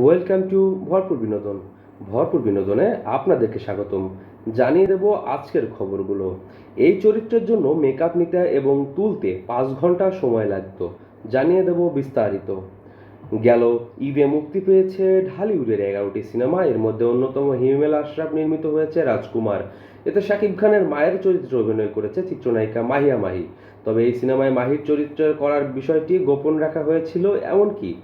Welcome to ভরপুর বিনোদন। ভরপুর বিনোদনে আপনাদেরকে স্বাগতম। জানিয়ে দেব আজকের খবরগুলো। এই চরিত্রের জন্য মেকআপ নিতে এবং তুলতে পাঁচ ঘণ্টা সময় লাগতো। জানিয়ে দেব বিস্তারিত। গেল, ঈদে মুক্তি পেয়েছে ঢালিউডের এগারোটি সিনেমা। এর মধ্যে অন্যতম হিমেল আশরাফ নির্মিত হয়েছে রাজকুমার। এতে শাকিব খানের মায়ের চরিত্রে অভিনয় করেছে চিত্রনায়িকা মাহিয়া মাহি। তবে এই সিনেমায় মাহির চরিত্রে করার বিষয়টি গোপন রাখা হয়েছিল, এমনকি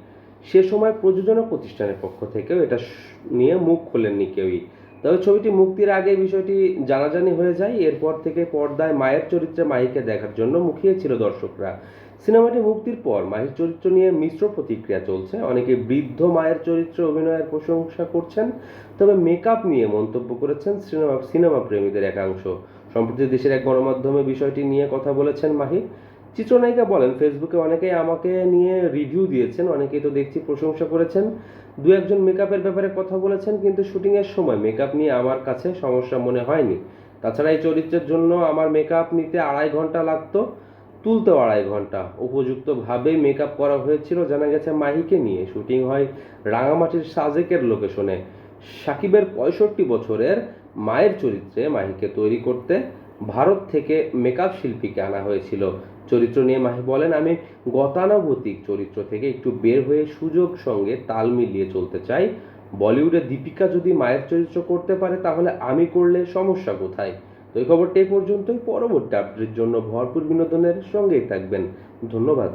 সে সময় প্রযোজনা প্রতিষ্ঠানের পক্ষ থেকেও এটা নিয়ে মুখ খোলেননি কেউই। তবে ছবিটি মুক্তির আগে বিষয়টি জানাজানি হয়ে যায়, এরপর থেকে পর্দায় মায়ের চরিত্রে মাহিকে দেখার জন্য মুখিয়েছিল দর্শকরা। সিনেমাটি মুক্তির পর মাহির চরিত্র নিয়ে মিশ্র প্রতিক্রিয়া চলছে। অনেকে বৃদ্ধ মায়ের চরিত্রে অভিনয়ের প্রশংসা করছেন, তবে মেকআপ নিয়ে মন্তব্য করেছেন সিনেমা সিনেমা প্রেমীদের একাংশ। সম্প্রতি দেশের এক গণমাধ্যমে বিষয়টি নিয়ে কথা বলেছেন মাহি। চিত্রনায়িকা বলেন ফেসবুকে অনেকেই আমাকে নিয়ে রিভিউ দিয়েছেন, অনেকেই তো দেখছি প্রশংসা করেছেন। দু একজন মেকআপের ব্যাপারে কথা বলেছেন, কিন্তু শুটিংয়ের সময় মেকআপ নিয়ে আমার কাছে সমস্যা মনে হয়নি। তাছাড়া এই চরিত্রের জন্য আমার মেকআপ নিতে আড়াই ঘণ্টা লাগতো, তুলতেও আড়াই ঘণ্টা। উপযুক্তভাবে মেকআপ করা হয়েছিল, জানা গেছে মাহিকে নিয়ে। শুটিং হয় রাঙামাটির সাজেকের লোকেশনে সাকিবের পঁয়ষট্টি বছরের মায়ের চরিত্রে মাহিকে তৈরি করতে ভারত থেকে মেকআপ শিল্পীকে আনা হয়েছিল। চরিত্র নিয়ে মাহি বলেন, আমি গতানুগতিক চরিত্র থেকে একটু বের হয়ে সুযোগ সঙ্গে তাল মিলিয়ে চলতে চাই। বলিউডে দীপিকা যদি মায়ের চরিত্র করতে পারে, তাহলে আমি করলে সমস্যা কোথায়? তো এই খবরটি পর্যন্তই। পরবর্তী আপডেটের জন্য ভরপুর বিনোদনের সঙ্গেই থাকবেন। ধন্যবাদ।